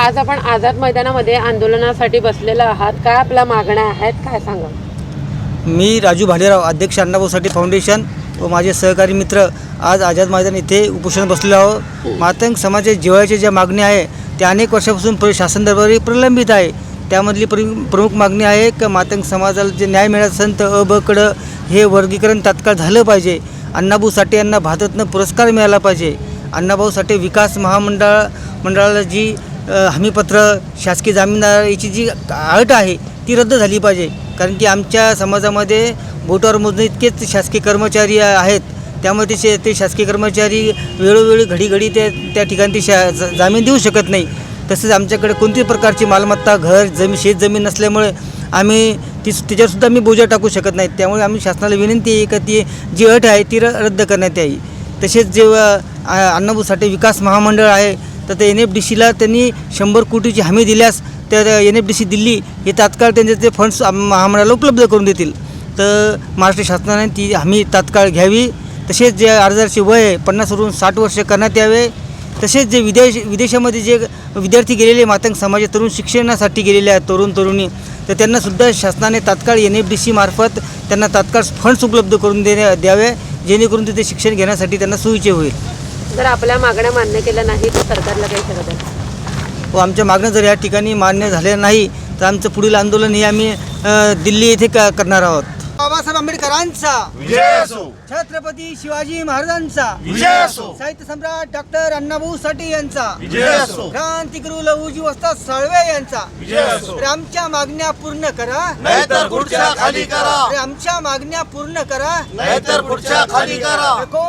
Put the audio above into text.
आज आपण आझाद मैदानामध्ये आंदोलनासाठी बसलेलो आहात. काय आपल्या मागण्या आहेत? काय सांगा? मी राजू भालेराव अध्यक्ष अण्णाभाऊसाठी फाउंडेशन व माझे सहकारी मित्र आज आझाद मैदान इथे उपोषण बसलेलो आहोत. मातंग समाजाच्या जिवाळ्याच्या ज्या मागण्या आहे त्या अनेक वर्षापासून प्र शासन दरबारी प्रलंबित आहे. त्यामधली प्र प्रमुख मागणी आहे की मातंग समाजाला जे न्याय मिळत असेल तर अ ब कडं हे वर्गीकरण तात्काळ झालं पाहिजे. अण्णाभाऊ साठे यांना भारतरत्न पुरस्कार मिळाला पाहिजे. अण्णाभाऊ साठे विकास महामंडळ मंडळाला जी हमीपत्र शासकीय जामीनदार याची जी अट आहे ती रद्द झाली पाहिजे. कारण की आमच्या समाजामध्ये बोटावर मोजणे इतकेच शासकीय कर्मचारी आहेत. त्यामुळे ते शे ते शासकीय कर्मचारी वेळोवेळी घडी घडी ते त्या ठिकाणी ते शा जामीन देऊ शकत नाही. तसेच आमच्याकडे कोणत्याही प्रकारची मालमत्ता घर जमीन शेत जमीन नसल्यामुळे आम्ही ती त्याच्यावरसुद्धा आम्ही बोजा टाकू शकत नाही. त्यामुळे आम्ही शासनाला विनंती आहे का ती जी अट आहे ती र रद्द करण्यात यावी. तसेच जे अण्णाभाऊ साठे विकास महामंडळ आहे तर ते एन एफ डी सीला त्यांनी शंभर कोटीची हमी दिल्यास त्या N F D C Delhi हे तात्काळ त्यांचे ते फंड्स आम- महामंडळाला उपलब्ध करून देतील. तर महाराष्ट्र शासनाने ती हमी तात्काळ घ्यावी. तसेच जे अर्जाचे वय आहे पन्नासवरून साठ वर्ष करण्यात यावे. तसेच जे विदेश विदेशामध्ये जे विद्यार्थी गेलेले मातंग समाज तरुण शिक्षणासाठी गेलेले आहेत तरुण तरुणी तर त्यांनासुद्धा शासनाने तात्काळ एन एफ डी सी मार्फत त्यांना तात्काळ फंड्स उपलब्ध करून देण्या द्यावे. जेणेकरून तिथे शिक्षण घेण्यासाठी त्यांना सोयीचे होईल. जर आपल्या मागण्या मान्य केल्या नाही तर सरकारला काही करत आहे व आमच्या मागण्या जर या ठिकाणी मान्य झाल्या नाही तर आमचं पुढील आंदोलन हे आम्ही अ, दिल्ली येथे क करणार आहोत. बाबासाहेब आंबेडकरांचा. विजय असो. छत्रपती शिवाजी महाराजांचा. विजय असो. साहित्य सम्राट डॉक्टर अण्णाभाऊ साठे यांचा. विजय असो. क्रांतिगुरु लहुजी वस्ताद साळवे यांचा. विजय असो. तर आमच्या मागण्या पूर्ण करा. नाहीतर पुढच्या खाली करा. तर आमच्या मागण्या पूर्ण करा. नाहीतर पुढच्या खाली करा. नको.